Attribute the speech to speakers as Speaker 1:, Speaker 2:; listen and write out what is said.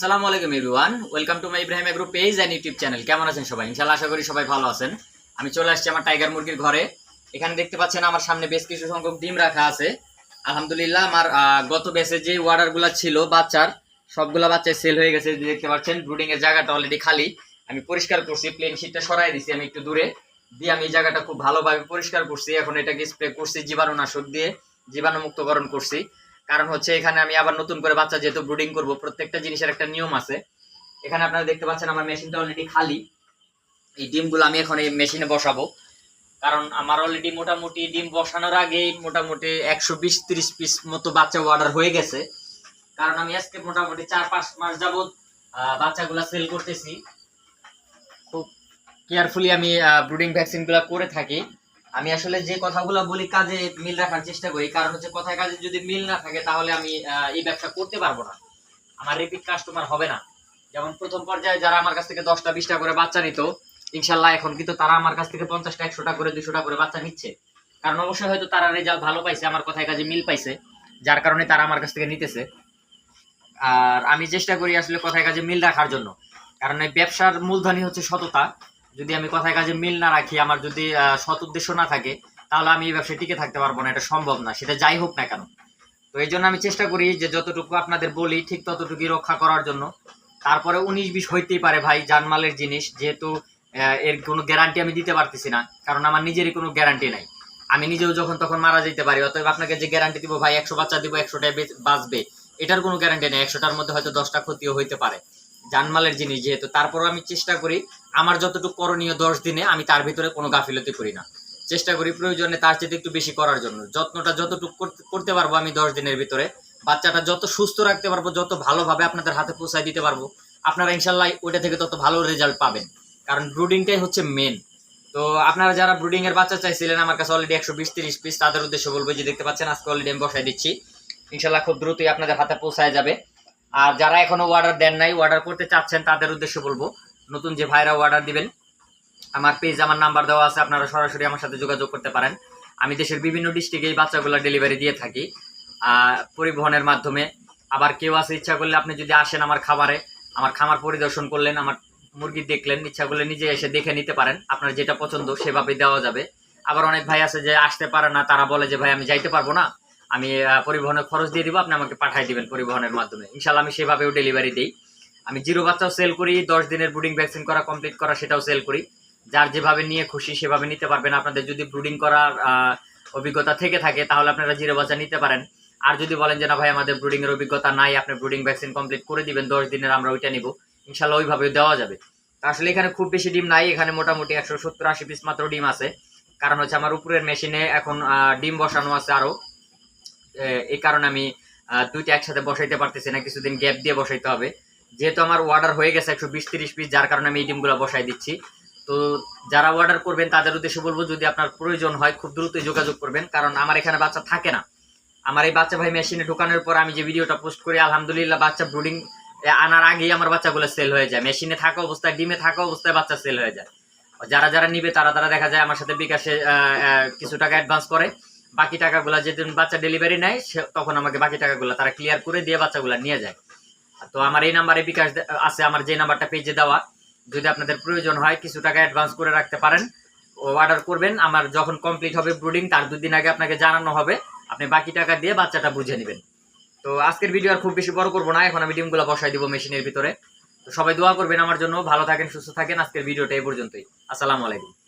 Speaker 1: আসসালামু আলাইকুম everyone. Welcome to my Ibrahim agro page and YouTube channel. কেমন আছেন সবাই? ইনশাআল্লাহ আশা করি সবাই ভালো আছেন। আমি চলে আসছি আমার টাইগার মুরগির ঘরে। এখানে দেখতে পাচ্ছেন আমার সামনে বেশ কিছু সংখ্যক ডিম রাখা আছে। আলহামদুলিল্লাহ আমার গত বেসে যে ওয়ার্ডারগুলো ছিল বাচ্চার, সবগুলা বাচ্চা সেল হয়ে গেছে। দেখতে পাচ্ছেন ব্রুডিং এর জায়গাটা অলরেডি খালি। আমি পরিষ্কার করছি প্লেন শিটটা সরাই দিছি আমি একটু দূরে। দিয়ে আমি এই জায়গাটা খুব ভালোভাবে পরিষ্কার করছি। এখন এটাকে স্প্রে করছি, জীবাণুনাশক দিয়ে জীবাণুমুক্তকরণ করছি। কারণ হচ্ছে এখানে আমি আবার নতুন করে বাচ্চা যেহেতু ব্রুডিং করব, প্রত্যেকটা জিনিসের একটা নিয়ম আছে। এখানে আপনারা দেখতে পাচ্ছেন আমার মেশিনটা অলরেডি খালি। এই ডিমগুলো আমি এখন এই মেশিনে বসাবো। কারণ আমার অলরেডি মোটামুটি ডিম বসানোর আগেই মোটামুটি একশো বিশ তিরিশ পিস মতো বাচ্চা অর্ডার হয়ে গেছে। কারণ আমি আজকে মোটামুটি চার পাঁচ মাস যাবৎ বাচ্চাগুলা সেল করতেছি। খুব কেয়ারফুলি আমি ব্রুডিং ভ্যাকসিনগুলো করে থাকি। আমি আসলে যে কথাগুলো বলি কাজে মিল রাখার চেষ্টা করি, কারণ হচ্ছে কথায় কাজে যদি মিল না থাকে তাহলে আমি এই ব্যবসা করতে পারব না। আমার রিপিট কাস্টমার হবে না। যেমন প্রথম পর্যায়ে যারা আমার কাছ থেকে দশটা, বিশটা করে বাচ্চা নিত, ইনশাল্লাহ এখন কিন্তু তারা আমার কাছ থেকে পঞ্চাশটা, একশোটা করে, দুশোটা করে বাচ্চা নিচ্ছে। কারণ অবশ্যই হয়তো তারা রেজাল্ট ভালো পাইছে, আমার কথায় কাজে মিল পাইছে, যার কারণে তারা আমার কাছ থেকে নিতেছে। আর আমি চেষ্টা করি আসলে কথায় কাজে মিল রাখার জন্য। কারণ এই ব্যবসার মূলধনই হচ্ছে সততা। যদি আমি কথায় কাজে মিল না রাখি, আমার যদি সৎ উদ্দেশ্য না থাকে, তাহলে আমি এই ব্যবসায় টিকে থাকতে পারব না, এটা সম্ভব না, সেটা যাই হোক না কেন। তো এই জন্য আমি চেষ্টা করি যে যতটুকু আপনাদের বলি, ঠিক ততটুকুই রক্ষা করার জন্য। তারপরে উনিশ বিশ হইতেই পারে ভাই জানমালের জিনিস, যেহেতু এর কোনো গ্যারান্টি আমি দিতে পারতেছি না, কারণ আমার নিজেরই কোনো গ্যারান্টি নাই। আমি নিজেও যখন তখন মারা যেতে পারি, অতএব আপনাকে যে গ্যারান্টি দিব ভাই, একশো বাচ্চা দিব, একশোটায় বাঁচবে, এটার কোনো গ্যারান্টি নেই, একশোটার মধ্যে হয়তো দশটা ক্ষতিও হইতে পারে। জানমালের জিনিস যেহেতু, তারপরও আমি চেষ্টা করি, আমার যতটুকু করণীয় দশ দিনে আমি তার ভিতরে কোনো গাফিলতি করি না। চেষ্টা করি প্রয়োজনে তার চেয়ে একটু বেশি করার জন্য। যত্নটা যতটুকু করতে- পারব আমি দশ দিনের ভিতরে, বাচ্চাটা যত সুস্থ রাখতে পারব, যত ভালোভাবে আপনাদের হাতে পৌঁছায় দিতে পারব, আপনারা ইনশাল্লাহ ওইটা থেকে তত ভালো রেজাল্ট পাবেন। কারণ ব্রুডিংটাই হচ্ছে মেন তো আপনারা যারা ব্রুডিং এর বাচ্চা চাইছিলেন, আমার কাছে অলরেডি একশো বিশ তিরিশ পিস তাদের উদ্দেশ্যে বলব যে, দেখতে পাচ্ছেন, আজকে অলরেডি আমি বসাই দিচ্ছি। ইনশাল্লাহ খুব দ্রুতই আপনাদের হাতে পৌঁছায় যাবে। আর যারা এখনও অর্ডার দেন নাই অর্ডার করতে চাচ্ছেন, তাদের উদ্দেশ্যে বলব, নতুন যে ভাইরা অর্ডার দিবেন, আমার পেজ আমার নাম্বার দেওয়া আছে, আপনারা সরাসরি আমার সাথে যোগাযোগ করতে পারেন। আমি দেশের বিভিন্ন ডিস্ট্রিক্টে এই বাচ্চাগুলো ডেলিভারি দিয়ে থাকি। পরিবহনের মাধ্যমে। আবার কেউ আছে, ইচ্ছা করলে আপনি যদি আসেন আমার খাবারে আমার খামার পরিদর্শন করলেন, আমার মুরগি দেখলেন, ইচ্ছা করলে নিজে এসে দেখে নিতে পারেন। আপনার যেটা পছন্দ সেভাবে দেওয়া যাবে। আবার অনেক ভাই আছে যে আসতে পারে না, তারা বলে যে, ভাই, আমি যাইতে পারব না। আমি পরিবহনের খরচ দিয়ে দিব আপনি আমাকে পাঠিয়ে দিবেন পরিবহনের মাধ্যমে। ইনশাল্লাহ আমি সেভাবেও ডেলিভারি দিই। আমি জিরো বাচ্চাও সেল করি দশ দিনের ব্রুডিং ভ্যাকসিন করা কমপ্লিট করা সেটাও সেল করি। যার যেভাবে নিয়ে খুশি সেভাবে নিতে পারবেন। আপনাদের যদি ব্রুডিং করার অভিজ্ঞতা থেকে থাকে তাহলে আপনারা জিরো বাচ্চা নিতে পারেন। আর যদি বলেন যে না ভাই আমাদের ব্রুডিং এর অভিজ্ঞতা নাই আপনি ব্রুডিং ভ্যাকসিন কমপ্লিট করে দিবেন দশ দিনের আমরা ওইটা নিব। ইনশাল্লাহ ওইভাবে দেওয়া যাবে। আসলে এখানে খুব বেশি ডিম নাই এখানে মোটামুটি একশো সত্তর আশি পিস মাত্র ডিম আছে। কারণ হচ্ছে আমার উপরের মেশিনে এখন ডিম বসানো আছে আরও। এ, এই কারণে আমি দুইটা একসাথে বসাইতে পারতেছি না, কিছুদিন গ্যাপ দিয়ে বসাইতে হবে। যেহেতু আমার অর্ডার হয়ে গেছে একশো বিশ, তিরিশ পিস যার কারণে আমি এই ডিমগুলো বসাই দিচ্ছি। তো যারা অর্ডার করবেন, তাদের উদ্দেশ্যে বলব, যদি আপনার প্রয়োজন হয়, খুব দ্রুতই যোগাযোগ করবেন, কারণ আমার এখানে বাচ্চা থাকে না। আমার এই বাচ্চা ভাই মেশিনে ঢোকানোর পর আমি যে ভিডিওটা পোস্ট করি, আলহামদুলিল্লাহ বাচ্চা ব্রুডিং আনার আগেই আমার বাচ্চাগুলো সেল হয়ে যায়। মেশিনে থাকা অবস্থায়, ডিমে থাকা অবস্থায় বাচ্চা সেল হয়ে যায়। যারা যারা নিবে, তারা তারা দেখা যায় আমার সাথে বিকাশে কিছু টাকা অ্যাডভান্স করে। বাকি টাকাগুলো যেদিন বাচ্চা ডেলিভারি নেয় তখন আমাকে বাকি টাকাগুলো তারা ক্লিয়ার করে দিয়ে বাচ্চাগুলো নিয়ে যায়। তো আমার এই নাম্বারে বিকাশ আছে আমার যে নাম্বারটা পেজে দেওয়া। যদি আপনাদের প্রয়োজন হয়, কিছু টাকা অ্যাডভান্স করে রাখতে পারেন অর্ডার করবেন। আমার যখন কমপ্লিট হবে ব্রুডিং তার দুদিন আগে আপনাকে জানানো হবে। আপনি বাকি টাকা দিয়ে বাচ্চাটা বুঝে নেবেন। তো আজকের ভিডিও আর খুব বেশি বড় করব না। এখন আমি ডিমগুলো বসাই দিব মেশিনের ভিতরে। তো সবাই দোয়া করবেন আমার জন্য। ভালো থাকেন, সুস্থ থাকেন। আজকের ভিডিওটা এই পর্যন্তই। আসসালামু আলাইকুম।